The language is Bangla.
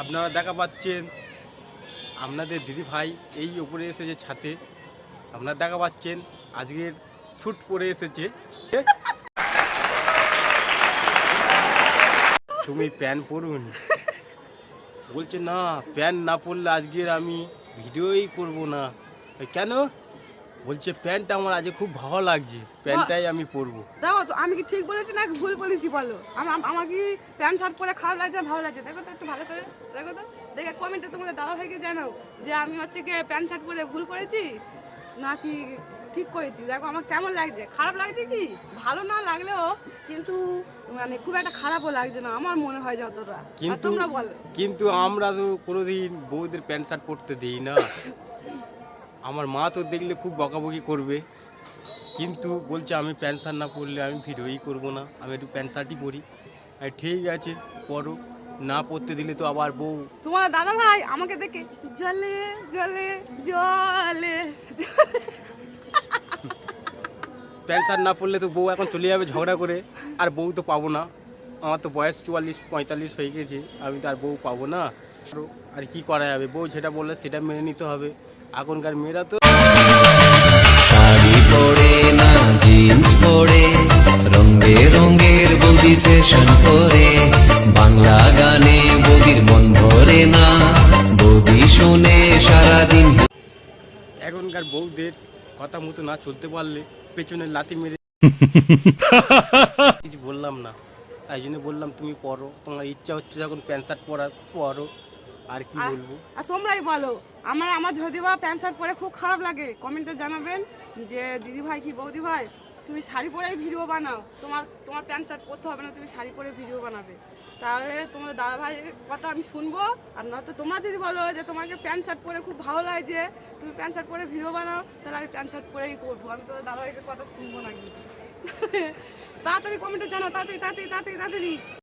আপনারা দেখা পাচ্ছেন আপনাদের দিদি ভাই এই উপরে এসেছে ছাতে আপনারা দেখা পাচ্ছেন আজকের শ্যুট পরে এসেছে। তুমি প্যান পরুন। বলছে, না, প্যান না পরলে আজকের আমি ভিডিওই করব না। কেন? বলছে প্যান্টটা আমার আজকে খুব ভালো লাগছে প্যান্টটাই আমি পরবো। দেখো তো আমি কি ঠিক বলেছি না ভুল বলেছি বলো? আমার আমার কি প্যান্ট শার্ট পরে খারাপ লাগছে ভালো লাগছে? দেখো তো একটু ভালো করে দেখো তো দেখে কমেন্টে তোমাদের দাদা ভাইকে জানাও যে আমি হচ্ছে গিয়ে প্যান্ট শার্ট পরে ভুল করেছি? নাকি ঠিক করেছি? দেখো আমার কেমন লাগছে খারাপ লাগছে কি? ভালো না লাগলেও কিন্তু মানে খুব একটা খারাপও লাগছে না আমার মনে হয় যতটা। কিন্তু তোমরা বলো। কিন্তু আমরা তো কোনোদিন বউদের প্যান্ট শার্ট পরতে দিই না। আমার মা তো দেখলে খুব বকাবকি করবে। কিন্তু বলছে আমি প্যান্ট শার্ট না পরলে আমি ভিডিওই করব না। আমি একটু প্যান্ট শার্টই পরি। আর ঠিক আছে পরো। না পড়তে দিলে তো আবার বউ তোমার দাদা ভাই আমাকে দেখে জলে জলে জলে। প্যান্ট শার্ট না পরলে তো বউ এখন চলে যাবে ঝগড়া করে। আর বউ তো পাবো না। আমার তো বয়স চুয়াল্লিশ পঁয়তাল্লিশ হয়ে গেছে। আমি তো আর বউ পাবো না। আর কি করা যাবে? বউ যেটা বললে সেটা মেনে নিতে হবে। এখনকার মেয়েরা তো শাড়ি পরে না জিন্স পরে রঙে রঙের বৌদি ফ্যাশন করে বাংলা গানে বৌদির মন ভরে না বৌদি শুনে সারাদিন এখনকার বউদের কথা মতো না চলতে পারলে পেছনে লাথি মেরে কিছু বললাম না। তাই জন্য বললাম তুমি পরো তোমার ইচ্ছা হচ্ছে যখন প্যান্ট শার্ট পরার পরো আর কি বলব? আর তোমরাই বলো। আমার আমার যদি বা প্যান্ট শার্ট পরে খুব খারাপ লাগে। কমেন্টে জানাবেন যে, দিদি ভাই কি বৌদি ভাই? তুমি শাড়ি পরেই ভিডিও বানাও। তোমার তোমার প্যান্ট শার্ট পরতে হবে না, তুমি শাড়ি পরে ভিডিও বানাবে। তাহলে তোমার দাদা ভাইয়ের কথা আমি শুনব। আর নয়তো তোমরা যদি বলো যে, তোমাকে প্যান্ট শার্ট পরে খুব ভালো লাগছে তুমি প্যান্ট শার্ট পরে ভিডিও বানাও, তাহলে আমি প্যান্ট শার্ট পরেই করব। আমি তোদের দাদা ভাইয়ের কথা শুনব না কিন্তু। তাড়াতাড়ি কমেন্টে জানাও, তাড়াতাড়ি তাড়াতাড়ি তাড়াতাড়ি তাড়াতাড়ি।